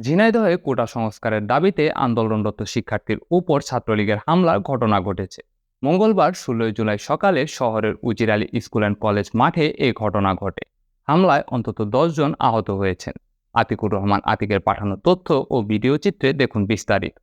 ঝিনাইদহে কোটা সংস্কারের দাবিতে আন্দোলনরত শিক্ষার্থীর উপর ছাত্রলীগের হামলার ঘটনা ঘটেছে। মঙ্গলবার ষোলোই জুলাই সকালে শহরের উজির আলী স্কুল অ্যান্ড কলেজ মাঠে এই ঘটনা ঘটে। হামলায় অন্তত জন আহত হয়েছেন। আতিকুর রহমান আতিকের পাঠানো তথ্য ও ভিডিও চিত্রে দেখুন বিস্তারিত।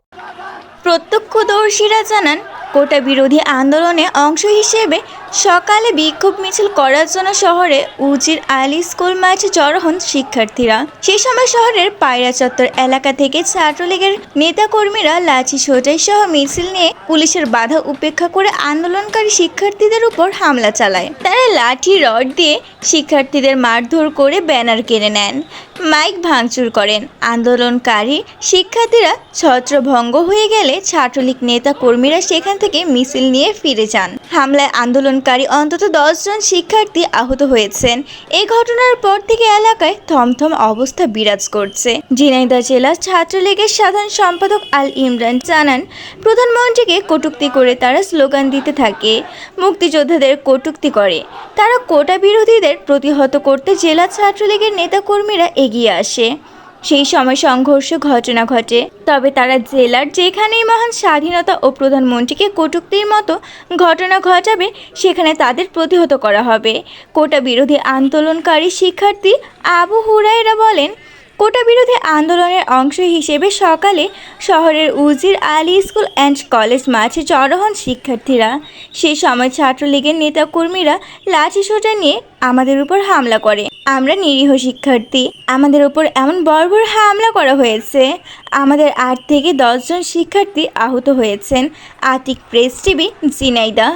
প্রত্যক্ষদর্শীরা জানান, কোটা বিরোধী আন্দোলনে অংশ হিসেবে সকালে বিক্ষোভ মিছিল করার জন্য শহরে উজির আলী স্কুল মাঠে জড়ো হন শিক্ষার্থীরা। সেই সময় শহরের পায়রা চত্বর এলাকা থেকে ছাত্রলীগের নেতাকর্মীরা লাঠি সোটাই সহ মিছিল নিয়ে পুলিশের বাধা উপেক্ষা করে আন্দোলনকারী শিক্ষার্থীদের উপর হামলা চালায়। তারা লাঠি, রড দিয়ে শিক্ষার্থীদের মারধর করে ব্যানার কেড়ে নেন। মাইক ভাঙচুর করেন। আন্দোলনকারী শিক্ষার্থীরা ছত্রভঙ্গ হয়ে গেলে ছাত্রলীগ নেতা কর্মীরা সেখান থেকে মিছিল নিয়ে ফিরে যান। হামলায় আন্দোলনকারী অন্তত দশজন শিক্ষার্থী আহত হয়েছেন। এই ঘটনার পর থেকে এলাকায় থমথম অবস্থা বিরাজ করছে। ঝিনাইদহ জেলা ছাত্রলীগের সাধারণ সম্পাদক আল ইমরান জানান, প্রধানমন্ত্রীকে কটূক্তি করে তারা স্লোগান দিতে থাকে, মুক্তিযোদ্ধাদের কটূক্তি করে। তারা কোটা বিরোধীদের প্রতিহত করতে জেলা ছাত্রলীগের নেতাকর্মীরা এগিয়ে আসে। সেই সময় সংঘর্ষ ঘটনা ঘটে। তবে তারা জেলার যেখানেই মহান স্বাধীনতা ও প্রধানমন্ত্রীকে কটুক্তির মতো ঘটনা ঘটাবে, সেখানে তাদের প্রতিহত করা হবে। কোটা বিরোধী আন্দোলনকারী শিক্ষার্থী আবু হুরাইরা বলেন কোটা বিরোধী আন্দোলনের অংশ হিসেবে সকালে শহরের উজির আলী স্কুল অ্যান্ড কলেজ মাঠে জড়ো হন শিক্ষার্থীরা, সেই সময় ছাত্রলীগের নেতাকর্মীরা লাঠি সোটা নিয়ে আমাদের উপর হামলা করে। আমরা নিরীহ শিক্ষার্থী, আমাদের উপর এমন বর্বর হামলা করা হয়েছে। আমাদের আট থেকে দশজন শিক্ষার্থী আহত হয়েছেন। Atik press TV Jhenaidah